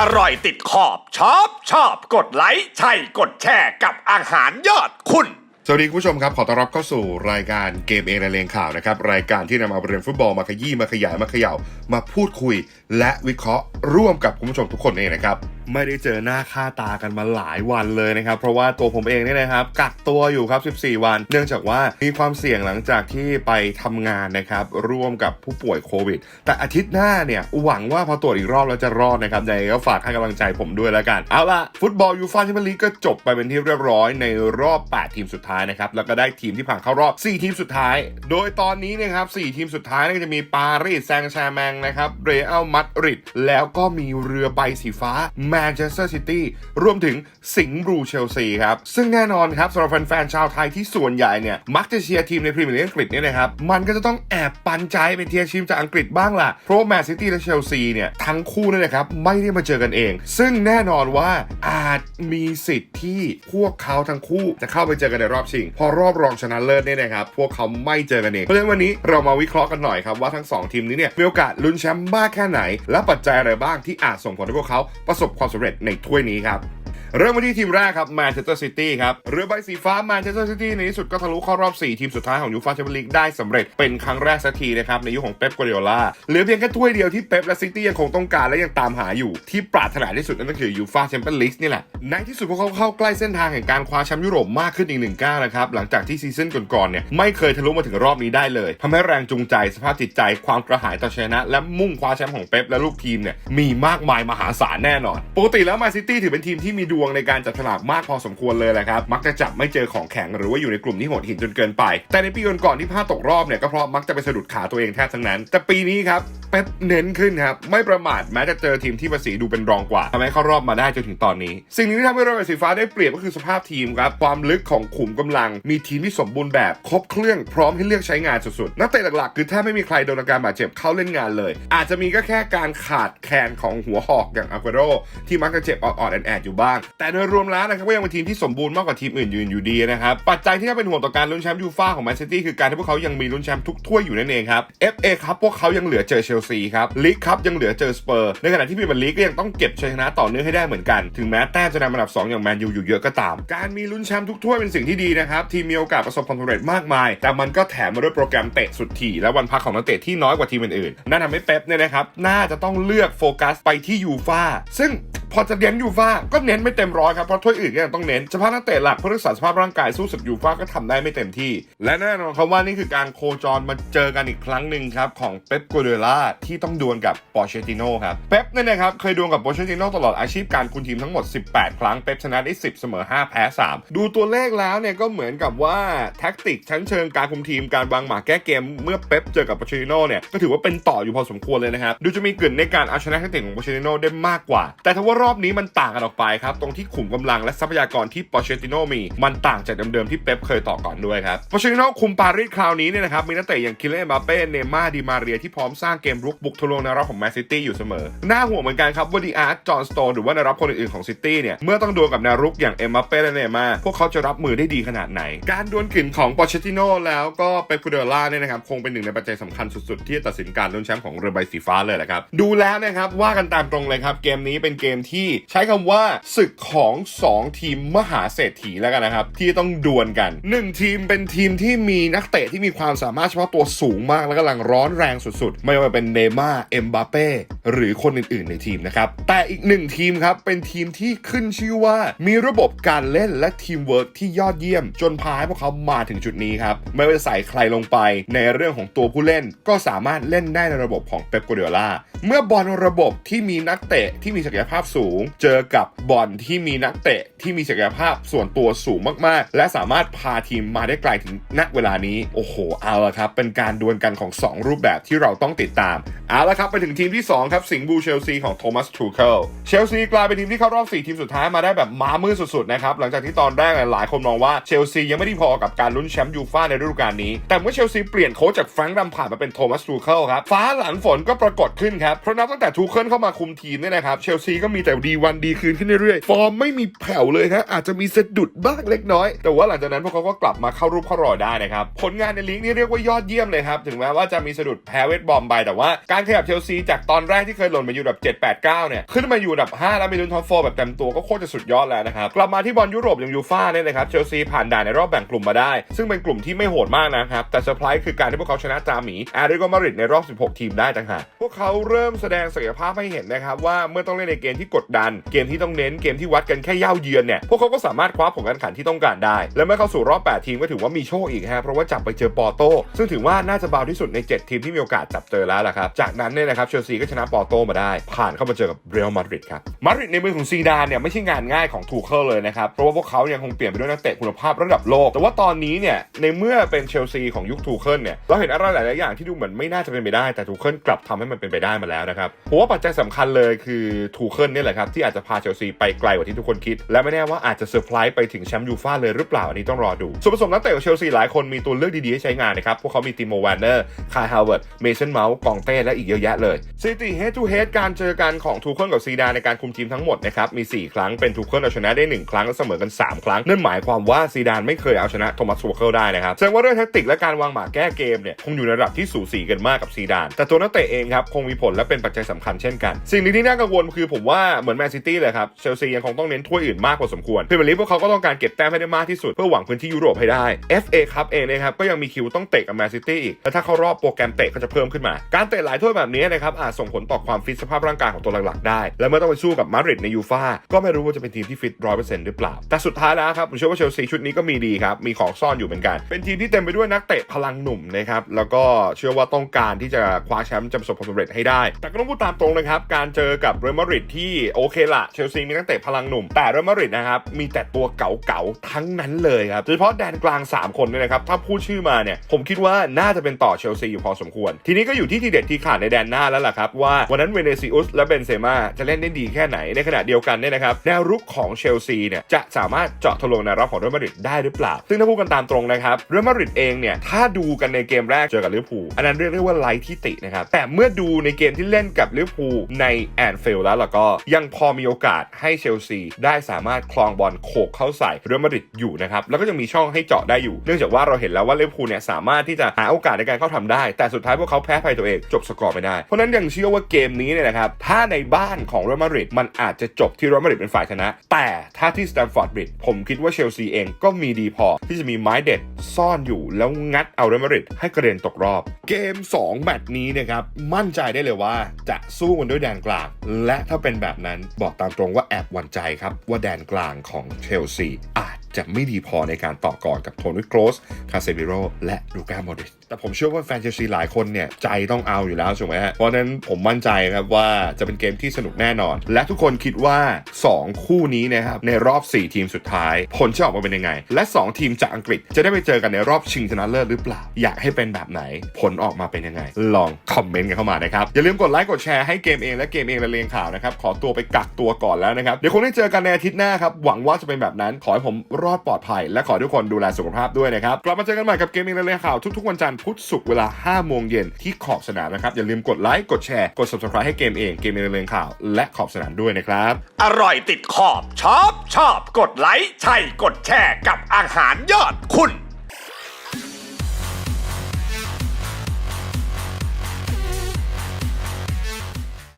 อร่อยติดขอบชอบชอบกดไลค์ใช่กดแชร์กับอาหารยอดคุณสวัสดีคุณผู้ชมครับ ขอต้อนรับเข้าสู่รายการเกมเองในเลงข่าวนะครับ รายการที่นำเอาประเด็นฟุตบอลมาขยี้มาขยายมาเขย่ามาพูดคุย และวิเคราะห์ร่วมกับคุณผู้ชมทุกคนเองนะครับไม่ได้เจอหน้าค่าตากันมาหลายวันเลยนะครับ เพราะว่าตัวผมเองเนี่ยนะครับ กักตัวอยู่ครับ 14 วัน เนื่องจากว่ามีความเสี่ยงหลังจากที่ไปทำงานนะครับ ร่วมกับผู้ป่วยโควิด แต่อาทิตย์หน้าเนี่ยหวังว่าพอตรวจอีกรอบแล้วจะรอดนะครับยังไงก็ฝากให้กำลังใจผมด้วยแล้วกัน เอาล่ะ ฟุตบอลยูฟ่าแชมเปี้ยนลีกก็จบไปเป็นที่เรียบร้อยในรอบ 8 ทีมสุดท้ายนะครับแล้วก็ได้ทีมที่ผ่านเข้ารอบ 4 ทีมสุดท้าย โดยตอนนี้เนะครับ 4 ทีมสุดท้ายก็จะมีปารีสแซงต์แชร์แมงนะครับเรอัลมาดริดแล้วก็มีเรือใบสีฟ้าแมนเชสเตอร์ซิตี้รวมถึงสิงห์บลูเชลซีครับ ซึ่งแน่นอนครับสำหรับแฟนๆชาวไทยที่ส่วนใหญ่เนี่ย มักจะเชียร์ทีมในพรีเมียร์ลีกอังกฤษเนี่ยนะครับ มันก็จะต้องแอบปันใจเป็นเทียร์ทีมจากอังกฤษบ้างล่ะ เพราะแมนซิตี้และเชลซีเนี่ย ทั้งคู่เนี่ยนะครับ ไม่ได้มาเจอกันเอง ซึ่งแน่นอนว่าอาจมีสิทธิ์ที่พวกเขาทั้งคู่จะเข้าไปเจอกันในรอบชิง พอรอบรองชนะเลิศเนี่ยนะครับพวกเขาไม่เจอกันเองเพราะฉะนั้นวันนี้เรามาวิเคราะห์กันหน่อยครับว่าทั้งสองทีมนี้เนี่ยมีโอกาสลุ้นแชมป์มากแค่ไหน และปัจจัยอะไรบ้างที่อาจส่งผลให้พวกเขาประสบความสำเร็จในถ้วยนี้ครับ เริ่มมาที่ทีมแรกครับแมนเชสเตอร์ซิตี้ครับเรือใบสีฟ้าแมนเชสเตอร์ซิตี้ในที่สุดก็ทะลุเข้ารอบ 4 ทีมสุดท้ายของยูฟ่าแชมเปี้ยนลีกได้สำเร็จเป็นครั้งแรกสักทีนะครับในยุคของเป๊ปกัวเดียล่าเหลือเพียงแค่ถ้วยเดียวที่เป๊ปและซิตี้ยังคงต้องการและยังตามหาอยู่ที่ปรารถนาที่สุดนั่นก็คือยูฟ่าแชมเปี้ยนลีกนี่แหละในที่สุดพวกเขาเข้าใกล้เส้นทางแห่งการคว้าแชมป์ยุโรปมากขึ้นอีกหนึ่งก้าวนะครับหลังจากที่ซีซั่นก่อนๆเนี่ยไม่เคยทะลุมาถึงรอบนี้ได้เลยทำให้แรงจูงใจสภาพจิตใจความกระหายต่อชยชนะ และมุ่งคว้าแชมป์ของเป๊ปและลูกทีมเนี่ยมีมากมายมหาศาลแน่นอน ปกติแล้วแมนซิตี้ถือเป็นทีมที่มีดวงในการจับฉลากมากพอสมควรเลยแหละครับ มักจะจับไม่เจอของแข็งหรือว่าอยู่ในกลุ่มที่โหดหินจนเกินไป แต่ในปีก่อนๆที่พลาดตกรอบเนี่ยก็เพราะมักจะไปสะดุดขาตัวเองแทบทั้งนั้น แต่ปีนี้ครับเป๊ปเน้นขึ้นครับไม่ประมาทแม้จะเจอทีมที่ภาษีดูเป็นรองกว่าทำให้เข้ารอบมาได้จนถึงตอนนี้ สิ่งนึงที่ทำให้เราเป็นสีฟ้าได้เปรียบก็คือสภาพทีมครับความลึกของขุมกำลัง มีทีมที่สมบูรณ์แบบครบเครื่องพร้อมให้เลือกใช้งานสุดๆนักเตะหลักๆคือแทบไม่มีใครโดนอาการบาดเจ็บเข้าเล่นงานเลย อาจจะมีก็แค่การขาดแคลนของหัวหอกอย่างอากุโรที่มักจะเจ็บออดๆแอดๆอยู่บ้างแต่โดยรวมแล้วนะครับก็ยังเป็นทีมที่สมบูรณ์มากกว่าทีมอื่นยืนอยู่ดีนะครับปัจจัยที่น่าเป็นห่วงต่อการลุ้นแชมป์ยูฟ่าของแมนซิตี้คือการที่พวกเขายังมีลุ้นแชมป์ทุกถ้วยอยู่นั่นเองครับ FA ครับพวกเขายังเหลือเจอเชลซีครับลีกครับยังเหลือเจอสเปอร์ในขณะที่พรีเมียร์ลีกก็ยังต้องเก็บชัยชนะต่อเนื่องให้ได้เหมือนกันถึงแม้แต้มจะนำอันดับ 2 อย่างแมนยูอยู่เยอะก็ตาม การมีลุ้นแชมป์ทุกถ้วยเป็นสิ่งที่ดีนะครับทีมมีโอกาสประสบความสำเร็จมากมาย แต่มันก็แถมมาด้วยโปรแกรมเตะสุดถี่และวันพักของนักเตะที่น้อยกว่าทีมอื่นๆนั่นทำให้เป๊ปเนี่ยนะครับน่าจะต้องเลือกโฟกัสไปที่ยูฟ่าซึ่ง พอจะเน้นยูฟ่าก็เน้นไม่เต็มร้อยครับเพราะถ้วยอื่นก็ยังต้องเน้นเฉพาะนักเตะหลักเพื่อรักษาสภาพร่างกายสู้ศึกยูฟ่าก็ทำได้ไม่เต็มที่ และแน่นอนครับว่านี่คือการโคจรมาเจอกันอีกครั้งหนึ่งครับของเป๊ปกัวเดล่าที่ต้องดวลกับปอร์เชติโน่ครับเป๊ปเนี่ยนะครับเคยดวลกับปอร์เชติโน่ตลอดอาชีพการคุมทีมทั้งหมด 18 ครั้งเป๊ปชนะได้ 10 เสมอ 5 แพ้ 3 ดูตัวเลขแล้วเนี่ยก็เหมือนกับว่าแท็กติกชั้นเชิงการคุมทีมการวางหมากแก้เกมเมื่อเป๊ปเจอกับปอร์เชติโน่เนี่ยก็ถือว่าเป็นต่ออยู่พอสมควรเลยนะครับดูจะมีกลิ่นในการเอาชนะแท็กติกของปอร์เชติโน่ได้มากกว่า แต่ถ้าว่ารอบนี้มันต่างกันออกไปครับ ตรงที่ขุมกำลังและทรัพยากรที่ปอร์เชติโน่มี มันต่างจากเดิมๆที่เป๊ปเคยต่อก่อนด้วยครับปอร์เชติโน่คุมปารีสคราวนี้เนี่ยนะครับมีนักเตะอย่างคิเลนบาเป้เนม่าดิมาเรียที่พร้อมสร้างเกมรุกบุกทะลวงแนวรับของแมนซิตี้อยู่เสมอน่าห่วงเหมือนกันครับว่าดีอาร์ตจอห์นสโตนหรือว่าแนวรับคนอื่นๆของซิตี้เนี่ยเมื่อต้องดวลกับแนวรุกอย่างเอ็มบัปเป้และเนม่าพวกเขาจะรับมือได้ดีขนาดไหน การดวลกลิ่นของปอร์เชติโน่แล้วก็เปปกูเดล่าเนี่ยนะครับคงเป็นหนึ่งในปัจจัยสำคัญสุดๆ ที่จะตัดสินการลุ้นแชมป์ของเรือใบสีฟ้าเลยแหละครับดูแล้วนะครับว่ากันตามตรงเลยครับเกมนี้เป็นเกมทใช้คำว่าศึกของ 2 ทีมมหาเศรษฐีแล้วกันนะครับ ที่ต้องดวลกัน 1 ทีมเป็นทีมที่มีนักเตะที่มีความสามารถเฉพาะตัวสูงมากและกำลังร้อนแรงสุดๆ ไม่ว่าเป็นเนย์ม่าร์เอ็มบาเป้หรือคนอื่นๆในทีมนะครับ แต่อีกหนึ่งทีมครับ เป็นทีมที่ขึ้นชื่อว่ามีระบบการเล่นและทีมเวิร์กที่ยอดเยี่ยม จนพาให้พวกเขามาถึงจุดนี้ครับ ไม่ว่าจะใส่ใครลงไปในเรื่องของตัวผู้เล่น ก็สามารถเล่นได้ในระบบของเป๊ปกัวเดียล่าเมื่อบอลระบบที่มีนักเตะที่มีศักยภาพสูสูง เจอกับบอลที่มีนักเตะที่มีศักยภาพส่วนตัวสูงมากๆ และสามารถพาทีมมาได้ไกลถึงณเวลานี้ โอ้โห เอาละครับ เป็นการดวลกันของ 2 รูปแบบที่เราต้องติดตาม เอาละครับ ไปถึงทีมที่ 2 ครับ สิงห์บูเชลซีของโทมัสทูเคิลเชลซีกลายเป็นทีมที่เข้ารอบ 4 ทีมสุดท้ายมาได้แบบม้ามืดสุดๆนะครับ หลังจากที่ตอนแรกหลายคนมองว่าเชลซียังไม่ได้พอกับการลุ้นแชมป์ยูฟ่าในฤดูกาลนี้ แต่เมื่อเชลซีเปลี่ยนโค้ชจากแฟรงค์ดัมผ่านมาเป็นโทมัสทูเคิลครับฟ้าหลังฝนก็ปรากฏขึ้นครับเพราะนับตั้งแต่ทูเคิลเข้ามาคุมทีมเนี่ยนะครับเชลซีก็มีแแต่ดีวันดีคืนขึ้นเรื่อยๆ ฟอร์มไม่มีแผ่วเลยฮะอาจจะมีสะดุดบ้างเล็กน้อย แต่ว่าหลังจากนั้นพวกเขาก็กลับมาเข้ารูปเข้ารอยได้นะครับ ผลงานในลีกนี่เรียกว่ายอดเยี่ยมเลยครับ ถึงแม้ว่าจะมีสะดุดแพ้เวทบอมไปแต่ว่าการขยับเชลซีจากตอนแรกที่เคยหล่นมาอยู่อันดับ 7 8 9 เนี่ย ขึ้นมาอยู่อันดับ 5 แล้วมีลุ้นท็อปโฟแบบเต็มตัวก็โคตรจะสุดยอดแล้วนะครับ กลับมาที่บอลยุโรปอย่างยูฟ่าเนี่ยนะครับ เชลซีผ่านด่านในรอบแบ่งกลุ่มมาได้ ซึ่งเป็นกลุ่มที่ไม่โหดมากนะครับ แต่เซอร์ไพรส์คือการที่พวกเขาชนะจามีแอริโกมาริดในรอบ 16 ทีมได้ต่างหากพวกเขาเริ่มแสดงศักยภาพให้เห็นนะครับว่าเมื่อต้องเล่นในเกมที่กดดัน เกมที่ต้องเน้นเกมที่วัดกันแค่เย่าเยือนเนี่ยพวกเขาก็สามารถคว้าผลการแข่งขันที่ต้องการได้ และเมื่อเข้าสู่รอบ 8 ทีมก็ถือว่ามีโชคอีกฮะเพราะว่าจับไปเจอปอร์โตซึ่งถือว่าน่าจะเบาที่สุดใน 7 ทีมที่มีโอกาสจับเจอแล้วล่ะครับจากนั้นเนี่ยนะครับเชลซีก็ชนะปอร์โตมาได้ ผ่านเข้ามาเจอกับเรอัลมาดริดครับมาดริดในมือของซีดานเนี่ยไม่ใช่งานง่ายของทูเคิลเลยนะครับเพราะว่าพวกเขายังคงเปลี่ยนไปด้วยนักเตะคุณภาพระดับโลก แต่ว่าตอนนี้เนี่ยในเมื่อเป็นเชลซีของยุคทูเคิลเนี่ยเราเห็นอะไรหลายๆอย่างที่ดูเหมือนไม่น่าจะเป็นไปได้แต่ทูเคิลกลับทำให้มันเป็นไปได้มาแล้วนะครับผมว่าปัจจัยสำคัญเลยคือทูเคิลเนี่ยแหละครับที่อาจจะพาเชลซีไปไกลกว่าที่ทุกคนคิด และไม่แน่ว่าอาจจะเซอร์ไพรส์ไปถึงแชมป์ยูฟ่าเลยหรือเปล่าอันนี้ต้องรอดู ส่วนผสมนักเตะของเชลซีหลายคนมีตัวเลือกดีๆให้ใช้งานนะครับ พวกเขามีติโมแวนเนอร์ คายฮาวเวิร์ด เมสันเมาส์ กองเต้ และอีกเยอะแยะเลยสถิติเฮดทูเฮดการเจอกันของทูเคิลกับซีดานในการคุมทีมทั้งหมดนะครับมี 4 ครั้งเป็นทูเคิลเอาชนะได้ 1 ครั้งและเสมอกัน 3 ครั้งนั่นหมายความว่าซีดานไม่เคยเอาชนะโทมัสทูเคิลได้นะครับแสดงว่าเรื่องแทคติกและการวางหมากแก้เกมเนี่ยคงอยู่ในระดับที่สูสีกันมากกับซีดาน แต่ตัวนักเตะเองครับคงมีผลและเป็นปัจจัยสำคัญเช่นกัน สิ่งนึงที่น่ากังวลคือผมว่าเหมือนแมนซิตี้เลยครับเชลซียังคงต้องเน้นถ้วยอื่นมากพอสมควรพรีเมียร์ลีกพวกเขาก็ต้องการเก็บแต้มให้ได้มากที่สุดเพื่อหวังพื้นที่ยุโรปให้ได้ FA ครับเองนะครับก็ยังมีคิวต้องเตะกับแมนซิตี้อีกและถ้าเขารอบโปรแกรมเตะก็จะเพิ่มขึ้นมา การเตะหลายถ้วยแบบนี้นะครับอาจส่งผลต่อความฟิตสภาพร่างกายของตัวหลักๆได้ และเมื่อต้องไปสู้กับมาดริดในยูฟ่าก็ไม่รู้ว่าจะเป็นทีมที่ฟิตร้อยเปอร์เซ็นต์หรือเปล่า แต่สุดท้ายแล้วครับผมเชื่อว่าเชลซีชุดนี้ก็มีดีครับมีของซ่อนอยู่เหมือนกัน เป็นทีมที่เต็มไปด้วยนักเตะพลังหนุ่มนะครับแล้วก็เชื่อว่าต้องการที่จะคว้าแชมป์จะประสบความสำเร็จให้ได้ แต่ก็ต้องพูดตามตรงนะครับการเจอกับเรอัลมาดริดที่โอเคละเชลซีมีนักเตะพลังหนุ่ม แต่เรอัลมาดริดนะครับมีแต่ตัวเก่าๆทั้งนั้นเลยครับโดยเฉพาะแดนกลาง 3 คนเนี่ยนะครับถ้าพูดชื่อมาเนี่ยผมคิดว่าน่าจะเป็นต่อเชลซีอยู่พอสมควร ทีนี้ก็อยู่ที่ทีเด็ดที่ขาดในแดนหน้าแล้วล่ะครับว่าวันนั้นเวเนซิอุสและเบนเซม่าจะเล่นได้ดีแค่ไหนในขณะเดียวกันเนี่ยนะครับแนวรุกของเชลซีเนี่ยจะสามารถเจาะทะลวงแนวรับของเรอัลมาดริดได้หรือเปล่า ซึ่งถ้าพูดกันตามตรงนะครับเรอัลมาดริดเองเนี่ยถ้าดูกันในเกมแรกเจอกับลิเวอร์พูลอันนั้นเรียกได้ว่าไร้ที่ตินะครับแต่เมื่อดูในเกมที่เล่นกับลิเวอร์พูลในแอนฟิลด์แล้วล่ะก็ยังพอมีโอกาสให้เชลซีได้สามารถคลองบอลโขกเข้าใส่เรอัลมาดริดอยู่นะครับแล้วก็ยังมีช่องให้เจาะได้อยู่ เนื่องจากว่าเราเห็นแล้วว่าลิเวอร์พูลเนี่ยสามารถที่จะหาโอกาสในการเข้าทำได้ แต่สุดท้ายพวกเขาแพ้ภัยตัวเองจบสกอร์ไม่ได้ เพราะนั้นยังเชื่อว่าเกมนี้เนี่ยนะครับถ้าในบ้านของเรอัลมาดริดมันอาจจะจบที่เรอัลมาดริดเป็นฝ่ายชนะ แต่ถ้าที่สแตมฟอร์ดบริดผมคิดว่าเชลซีเองก็มีดีพอ ที่จะมีไม้เด็ดซ่อนอยู่แล้วงัดเอาเรอัลมาดริดให้กระเด็นตกรอบ เกม 2 แมตช์นี้นะครับมั่นใจได้เลยว่าจะสู้กันด้วยแดนกลางและถ้าเป็นแบบนั้น บอกตามตรงว่าแอบหวั่นใจครับว่าแดนกลางของเชลซีอาจ จะไม่ดีพอในการต่อกรกับโทนี่โครสคาเซมิโรและลูก้าโมดริชแต่ผมเชื่อว่าแฟนเชลซีหลายคนเนี่ยใจต้องเอาอยู่แล้วถูกไหมฮะเพราะฉะนั้นผมมั่นใจครับว่าจะเป็นเกมที่สนุกแน่นอน และทุกคนคิดว่า 2 คู่นี้นะครับในรอบ 4 ทีมสุดท้าย ผลจะออกมาเป็นยังไง และ 2 ทีมจากอังกฤษจะได้ไปเจอกันในรอบชิงชนะเลิศหรือเปล่า อยากให้เป็นแบบไหน ผลออกมาเป็นยังไง ลองคอมเมนต์กันเข้ามานะครับ อย่าลืมกดไลค์กดแชร์ให้เกมเองและเกมเองละเลงข่าวนะครับขอตัวไปกักตัวก่อนแล้วนะครับเดี๋ยวคงได้เจอกันในอาทิตย์หน้าครับหวังว่าจะเป็นแบบนั้นขอให้ผมรอดปลอดภัย และขอทุกคนดูแลสุขภาพด้วยนะครับ กลับมาเจอกันใหม่กับเกมเองละเลงข่าวทุกๆวันจันทร์พุธศุกร์เวลา 5 โมงเย็นที่ขอบสนามนะครับ อย่าลืมกดไลค์กดแชร์กด subscribe ให้เกมเองเกมเองละเลงข่าวและขอบสนามด้วยนะครับ อร่อยติดขอบชอบชอบกดไลค์ใช่กดแชร์กับอาหารยอดคุณ